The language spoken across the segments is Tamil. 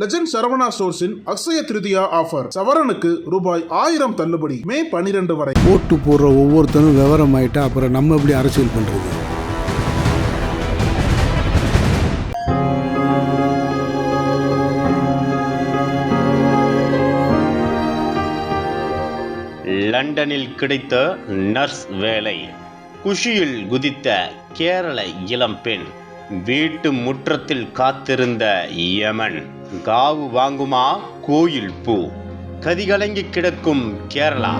லெஜண்ட் சரவணா ஸ்டோர்ஸின் அக்ஷய திருதியா ஆஃபர் சவரனுக்கு ரூபாய் ஆயிரம் தள்ளுபடி. மே பனிரெண்டு வரை. ஓட்டு போடுற ஒவ்வொருத்தனும் விவரம் ஆயிட்டா அப்புறம் நம்ம எப்படி அரசியல் பண்றது? லண்டனில் கிடைத்த நர்ஸ் வேலை. குஷியில் குதித்த கேரள இளம்பெண் வீட்டு முற்றத்தில் காத்திருந்த யமன் காவு வாங்குமா? கோயில் பூ. கதிகலங்கி கிடக்கும் கேரளா.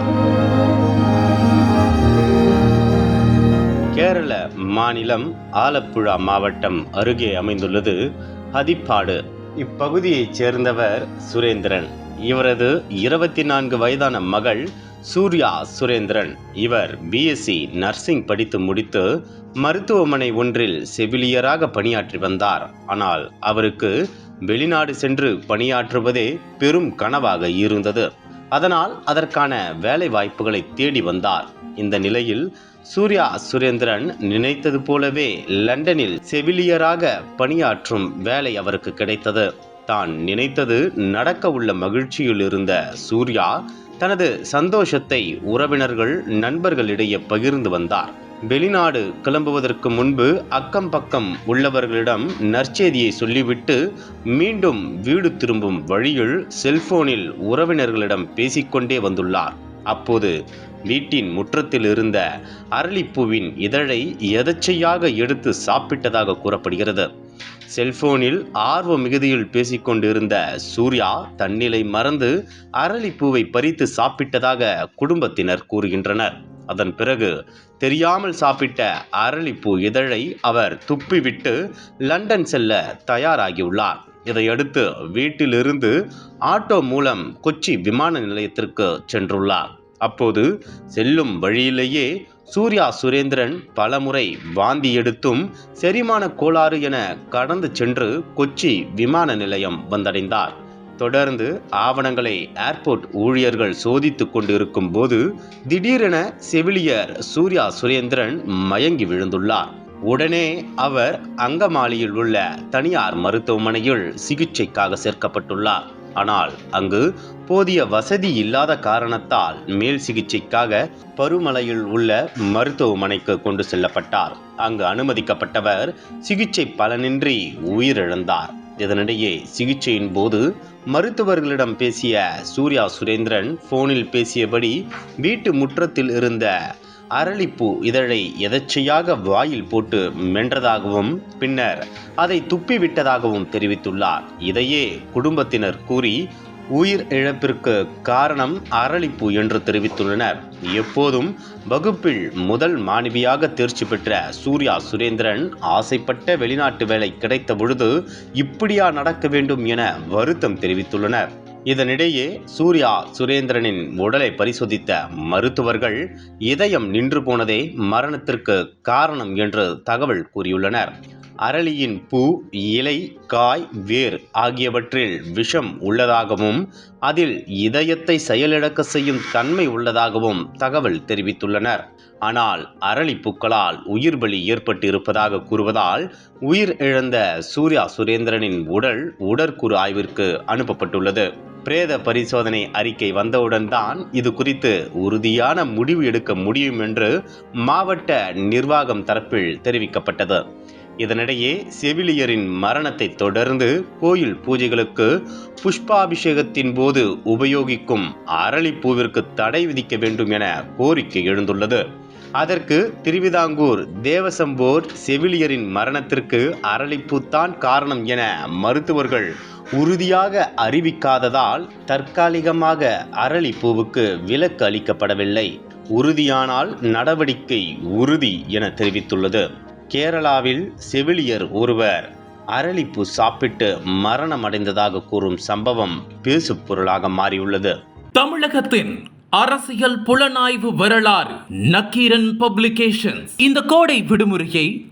கேரள மாநிலம் ஆலப்புழா மாவட்டம் அருகே அமைந்துள்ளது. ஹதிப்பாடு. இப்பகுதியைச் சேர்ந்தவர் சுரேந்திரன். இவரது இருபத்தி நான்கு வயதான மகள் சூர்யா சுரேந்திரன். இவர் பிஎஸ்சி நர்சிங் படித்து முடித்து மருத்துவமனை ஒன்றில் செவிலியராக பணியாற்றி வந்தார். ஆனால் அவருக்கு வெளிநாடு சென்று பணியாற்றுவதே பெரும் கனவாக இருந்தது. அதனால் அதற்கான வேலை வாய்ப்புகளை தேடி வந்தார். இந்த நிலையில் சூர்யா சுரேந்திரன் நினைத்தது போலவே லண்டனில் செவிலியராக பணியாற்றும் வேலை அவருக்கு கிடைத்தது. தான் நினைத்தது நடக்க உள்ள மகிழ்ச்சியில் இருந்த சூர்யா தனது சந்தோஷத்தை உறவினர்கள் நண்பர்களிடையே பகிர்ந்து வந்தார். வெளிநாடு கிளம்புவதற்கு முன்பு அக்கம் பக்கம் உள்ளவர்களிடம் நற்செய்தியை சொல்லிவிட்டு மீண்டும் வீடு திரும்பும் வழியில் செல்போனில் உறவினர்களிடம் பேசிக்கொண்டே வந்துள்ளார். அப்போது வீட்டின் முற்றத்தில் இருந்த அரளிப்பூவின் இதழை எதச்சையாக எடுத்து சாப்பிட்டதாக கூறப்படுகிறது. செல்போனில் ஆர்வ மிகுதியில் பேசிக்கொண்டிருந்த சூர்யா தன்னிலை மறந்து அரளிப்பூவை பறித்து சாப்பிட்டதாக குடும்பத்தினர் கூறுகின்றனர். அதன் பிறகு தெரியாமல் சாப்பிட்ட அரளிப்பூ இதழை அவர் துப்பிவிட்டு லண்டன் செல்ல தயாராகியுள்ளார். இதையடுத்து வீட்டிலிருந்து ஆட்டோ மூலம் கொச்சி விமான நிலையத்திற்கு சென்றுள்ளார். அப்போது செல்லும் வழியிலேயே சூர்யா சுரேந்திரன் பலமுறை வாந்தி எடுத்தும் செரிமான கோளாறு என கடந்து சென்று கொச்சி விமான நிலையம் வந்தடைந்தார். தொடர்ந்து ஆவணங்களை ஏர்போர்ட் ஊழியர்கள் சோதித்துக் கொண்டிருக்கும் போது திடீரென செவிலியர் சூர்யா சுரேந்திரன் மயங்கி விழுந்துள்ளார். உடனே அவர் அங்கமாலியில் உள்ள தனியார் மருத்துவமனையில் சிகிச்சைக்காக சேர்க்கப்பட்டுள்ளார். ஆனால் அங்கு போதிய வசதி இல்லாத காரணத்தால் மேல் சிகிச்சைக்காக பருமலையில் உள்ள மருத்துவமனைக்கு கொண்டு செல்லப்பட்டார். அங்கு அனுமதிக்கப்பட்டவர் சிகிச்சை பலனின்றி உயிரிழந்தார். இதனிடையே சிகிச்சையின் போது மருத்துவர்களிடம் பேசிய சூர்யா சுரேந்திரன் போனில் பேசியபடி வீட்டு முற்றத்தில் இருந்த அரளிப்பூ இதழை எதச்சையாக வாயில் போட்டு மென்றதாகவும் பின்னர் அதை துப்பிவிட்டதாகவும் தெரிவித்துள்ளார். இதையே குடும்பத்தினர் கூறி உயிர் இழப்பிற்கு காரணம் அரளிப்பூ என்று தெரிவித்துள்ளனர். எப்போதும் வகுப்பில் முதல் மாணவியாக தேர்ச்சி பெற்ற சூர்யா சுரேந்திரன் ஆசைப்பட்ட வெளிநாட்டு வேலை கிடைத்த பொழுது இப்படியா நடக்க வேண்டும் என வருத்தம் தெரிவித்துள்ளனர். இதனிடையே சூர்யா சுரேந்திரனின் உடலை பரிசோதித்த மருத்துவர்கள் இதயம் நின்று போனதே மரணத்திற்கு காரணம் என்று தகவல் கூறியுள்ளனர். அரளியின் பூ இலை காய் வேர் ஆகியவற்றில் விஷம் உள்ளதாகவும் அதில் இதயத்தை செயலிழக்க செய்யும் தன்மை உள்ளதாகவும் தகவல் தெரிவித்துள்ளனர். ஆனால் அரளி பூக்களால் உயிர் பலி ஏற்பட்டு இருப்பதாக கூறுவதால் உயிர் இழந்த சூர்யா சுரேந்திரனின் உடல் உடற்கூறு ஆய்விற்கு அனுப்பப்பட்டுள்ளது. பிரேத பரிசோதனை அறிக்கை வந்தவுடன் தான் இது குறித்து உறுதியான முடிவு எடுக்க முடியும் என்று மாவட்ட நிர்வாகம் தரப்பில் தெரிவிக்கப்பட்டது. இதனிடையே செவிலியரின் மரணத்தை தொடர்ந்து கோயில் பூஜைகளுக்கு புஷ்பாபிஷேகத்தின் போது உபயோகிக்கும் அரளிப்பூவிற்கு தடை விதிக்க வேண்டும் என கோரிக்கை எழுந்துள்ளது. அதற்கு திருவிதாங்கூர் தேவசம்போர் செவிலியரின் மரணத்திற்கு அரளிப்பூத்தான் காரணம் என மருத்துவர்கள் உறுதியாக அறிவிக்காததால் தற்காலிகமாக அரளிப்பூவுக்கு விலக்கு அளிக்கப்படவில்லை. உறுதியானால் நடவடிக்கை உறுதி என தெரிவித்துள்ளது. கேரளாவில் செவிலியர் ஒருவர் அரளிப்பூ சாப்பிட்டு மரணமடைந்ததாக கூறும் சம்பவம் பேசு பொருளாக மாறியுள்ளது. தமிழகத்தின் அரசியல் புலனாய்வு வரலாறு நக்கீரன் பப்ளிகேஷன்ஸ். இந்த கோடை விடுமுறையை